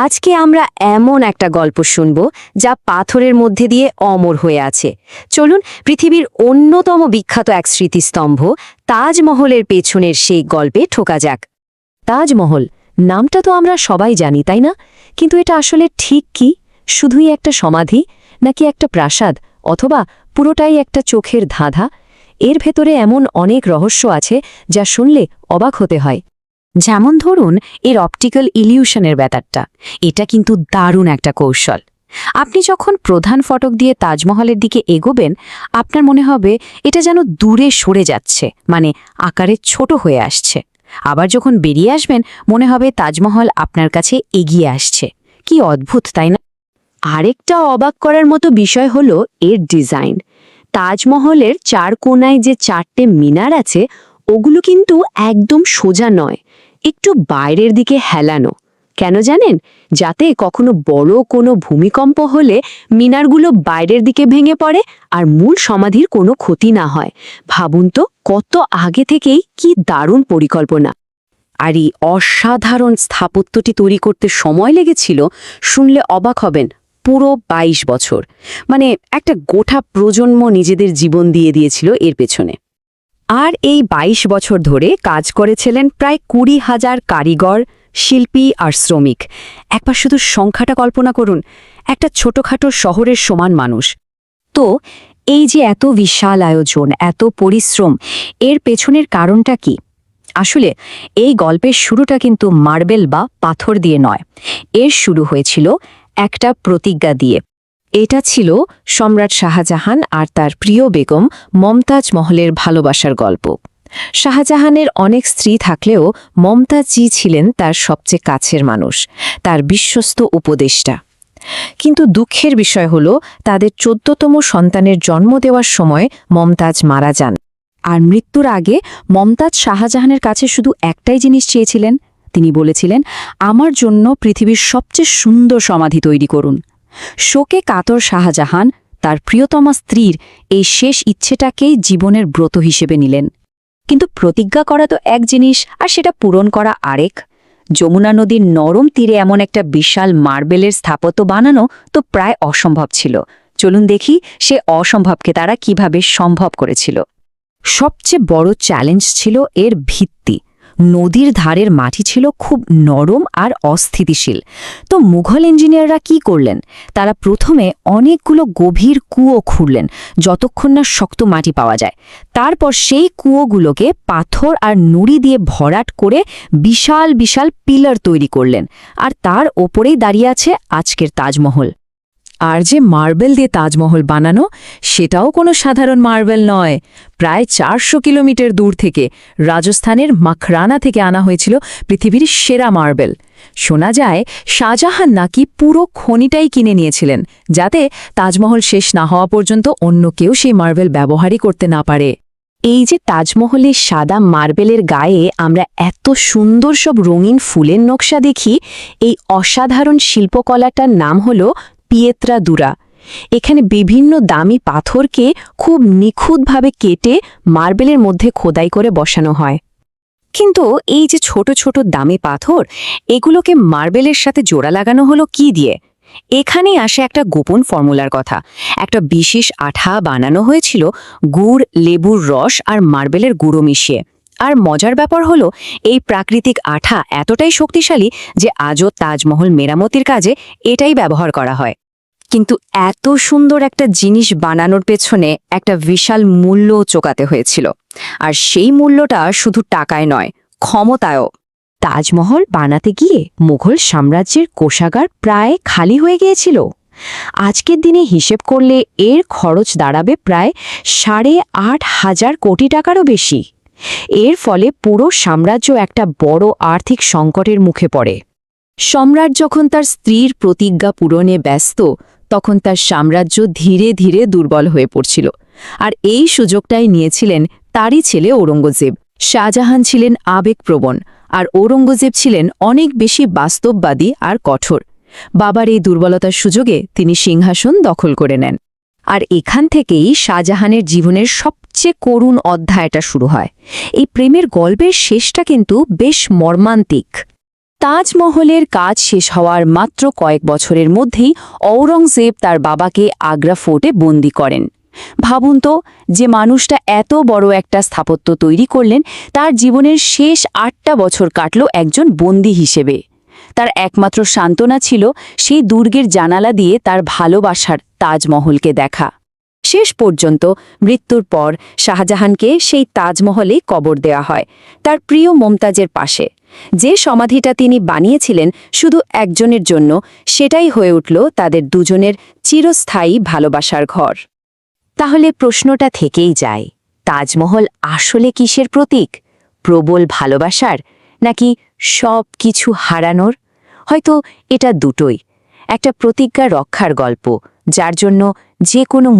আজকে আমরা এমন একটা গল্প শুনব যা পাথরের মধ্যে দিয়ে অমর হয়ে আছে। চলুন, পৃথিবীর অন্যতম বিখ্যাত এক স্মৃতিস্তম্ভ তাজমহলের পেছনের সেই গল্পে ঠোকা যাক। তাজমহল, নামটা তো আমরা সবাই জানি, তাই না? কিন্তু এটা আসলে ঠিক কি? শুধুই একটা সমাধি, নাকি একটা প্রাসাদ, অথবা পুরোটাই একটা চোখের ধাঁধা? এর ভেতরে এমন অনেক রহস্য আছে যা শুনলে অবাক হতে হয়। যেমন ধরুন, এর অপটিক্যাল ইলিউশনের ব্যাপারটা। এটা কিন্তু দারুণ একটা কৌশল। আপনি যখন প্রধান ফটক দিয়ে তাজমহলের দিকে এগোবেন, আপনার মনে হবে এটা যেন দূরে সরে যাচ্ছে মানে আকারে ছোট হয়ে আসছে। আবার যখন বেরিয়ে আসবেন, মনে হবে তাজমহল আপনার কাছে এগিয়ে আসছে। কি অদ্ভুত, তাই না? আরেকটা অবাক করার মতো বিষয় হলো এর ডিজাইন। তাজমহলের চার কোনায় যে চারটে মিনার আছে, ওগুলো কিন্তু একদম সোজা নয়। একটু বাইরের দিকে হেলানো। কেন জানেন? যাতে কখনো বড় কোনো ভূমিকম্প হলে মিনারগুলো বাইরের দিকে ভেঙে পড়ে আর মূল সমাধির কোনো ক্ষতি না হয়। ভাবুন তো, কত আগে থেকেই কি দারুণ পরিকল্পনা। আর এই অসাধারণ স্থাপত্যটি তৈরি করতে সময় লেগেছিল, শুনলে অবাক হবেন, পুরো ২২ বছর। মানে একটা গোটা প্রজন্ম নিজেদের জীবন দিয়ে দিয়েছিল এর পেছনে। আর এই ২২ বছর ধরে কাজ করেছিলেন প্রায় কুড়ি হাজার কারিগর, শিল্পী আর শ্রমিক। একবার শুধু সংখ্যাটা কল্পনা করুন, একটা ছোটখাটো শহরের সমান মানুষ। তো, এই যে এত বিশাল আয়োজন, এত পরিশ্রম, এর পেছনের কারণটা কি? আসলে, এই গল্পের শুরুটা কিন্তু মার্বেল বা পাথর দিয়ে নয়। এর শুরু হয়েছিল একটা প্রতিজ্ঞা দিয়ে। এটা ছিল সম্রাট শাহজাহান আর তার প্রিয় বেগম মমতাজ মহলের ভালোবাসার গল্প। শাহজাহানের অনেক স্ত্রী থাকলেও মমতাজজি ছিলেন তার সবচেয়ে কাছের মানুষ, তার বিশ্বস্ত উপদেষ্টা। কিন্তু দুঃখের বিষয় হল, তাদের চোদ্দতম সন্তানের জন্ম দেওয়ার সময় মমতাজ মারা যান। আর মৃত্যুর আগে মমতাজ শাহজাহানের কাছে শুধু একটাই জিনিস চেয়েছিলেন। তিনি বলেছিলেন, আমার জন্য পৃথিবীর সবচেয়ে সুন্দর সমাধি তৈরি করুন। শোকে কাতর শাহজাহান, তার প্রিয়তমা স্ত্রীর এই শেষ ইচ্ছেটাকেই জীবনের ব্রত হিসেবে নিলেন। কিন্তু প্রতিজ্ঞা করা তো এক জিনিস, আর সেটা পূরণ করা আরেক। যমুনা নদীর নরম তীরে এমন একটা বিশাল মার্বেলের স্থাপত্য বানানো তো প্রায় অসম্ভব ছিল। চলুন দেখি সে অসম্ভবকে তারা কীভাবে সম্ভব করেছিল। সবচেয়ে বড় চ্যালেঞ্জ ছিল এর ভিত্তি। নদীর ধারের মাটি ছিল খুব নরম আর অস্থিতিশীল। তো মুঘল ইঞ্জিনিয়াররা কি করলেন? তারা প্রথমে অনেকগুলো গভীর কুয়ো খুঁড়লেন, যতক্ষণ না শক্ত মাটি পাওয়া যায়। তারপর সেই কুয়োগুলোকে পাথর আর নুড়ি দিয়ে ভরাট করে বিশাল বিশাল পিলার তৈরি করলেন। আর তার ওপরেই দাঁড়িয়ে আছে আজকের তাজমহল। আর যে মার্বেল দিয়ে তাজমহল বানানো, সেটাও কোনো সাধারণ মার্বেল নয়। প্রায় চারশো কিলোমিটার দূর থেকে রাজস্থানের মাখরানা থেকে আনা হয়েছিল পৃথিবীর সেরা মার্বেল। শোনা যায়, শাহজাহান নাকি পুরো খনিটাই কিনে নিয়েছিলেন, যাতে তাজমহল শেষ না হওয়া পর্যন্ত অন্য কেউ সেই মার্বেল ব্যবহারই করতে না পারে। এই যে তাজমহলের সাদা মার্বেলের গায়ে আমরা এত সুন্দর সব রঙিন ফুলের নকশা দেখি, এই অসাধারণ শিল্পকলাটার নাম হল পিয়েত্রা দুরা। এখানে বিভিন্ন দামি পাথরকে খুব নিখুঁতভাবে কেটে মার্বেলের মধ্যে খোদাই করে বসানো হয়। কিন্তু এই যে ছোট ছোট দামি পাথর, এগুলোকে মার্বেলের সাথে জোড়া লাগানো হলো কি দিয়ে? এখানেই আসে একটা গোপন ফর্মুলার কথা। একটা বিশেষ আঠা বানানো হয়েছিল গুড়, লেবুর রস আর মার্বেলের গুঁড়ো মিশিয়ে। আর মজার ব্যাপার হলো, এই প্রাকৃতিক আঠা এতটাই শক্তিশালী যে আজও তাজমহল মেরামতির কাজে এটাই ব্যবহার করা হয়। কিন্তু এত সুন্দর একটা জিনিস বানানোর পেছনে একটা বিশাল মূল্য চোকাতে হয়েছিল। আর সেই মূল্যটা শুধু টাকায় নয়, ক্ষমতায়ও। তাজমহল বানাতে গিয়ে মুঘল সাম্রাজ্যের কোষাগার প্রায় খালি হয়ে গিয়েছিল। আজকের দিনে হিসেব করলে এর খরচ দাঁড়াবে প্রায় সাড়ে আট হাজার কোটি টাকারও বেশি। এর ফলে পুরো সাম্রাজ্য একটা বড় আর্থিক সংকটের মুখে পড়ে। সম্রাট যখন তার স্ত্রীর প্রতিজ্ঞা পূরণে ব্যস্ত তখন তার সাম্রাজ্য ধীরে ধীরে দুর্বল হয়ে পড়ছিল। আর এই সুযোগটাই নিয়েছিলেন তারই ছেলে ঔরঙ্গজেব। শাহজাহান ছিলেন আবেগপ্রবণ, আর ঔরঙ্গজেব ছিলেন অনেক বেশি বাস্তববাদী আর কঠোর। বাবার এই দুর্বলতার সুযোগে তিনি সিংহাসন দখল করে নেন। আর এখান থেকেই শাহজাহানের জীবনের সবচেয়ে করুণ অধ্যায়টা শুরু হয়। এই প্রেমের গল্পের শেষটা কিন্তু বেশ মর্মান্তিক। তাজমহলের কাজ শেষ হওয়ার মাত্র কয়েক বছরের মধ্যেই ঔরঙ্গজেব তার বাবাকে আগ্রা ফোর্টে বন্দি করেন। ভাবুন তো, যে মানুষটা এত বড় একটা স্থাপত্য তৈরি করলেন, তার জীবনের শেষ আটটা বছর কাটল একজন বন্দি হিসেবে। তার একমাত্র সান্ত্বনা ছিল সেই দুর্গের জানালা দিয়ে তার ভালোবাসার তাজমহলকে দেখা। শেষ পর্যন্ত মৃত্যুর পর শাহজাহানকে সেই তাজমহলে কবর দেওয়া হয়, তার প্রিয় মমতাজের পাশে। যে সমাধিটা তিনি বানিয়েছিলেন শুধু একজনের জন্য, সেটাই হয়ে উঠল তাদের দুজনের চিরস্থায়ী ভালোবাসার ঘর। তাহলে প্রশ্নটা থেকেই যায়, তাজমহল আসলে কিসের প্রতীক? প্রবল ভালোবাসার? নাকি সব কিছু হারানোর? হয়তো এটা দুটোই। একটা প্রতিজ্ঞা রক্ষার গল্প, যার জন্য যে কোনো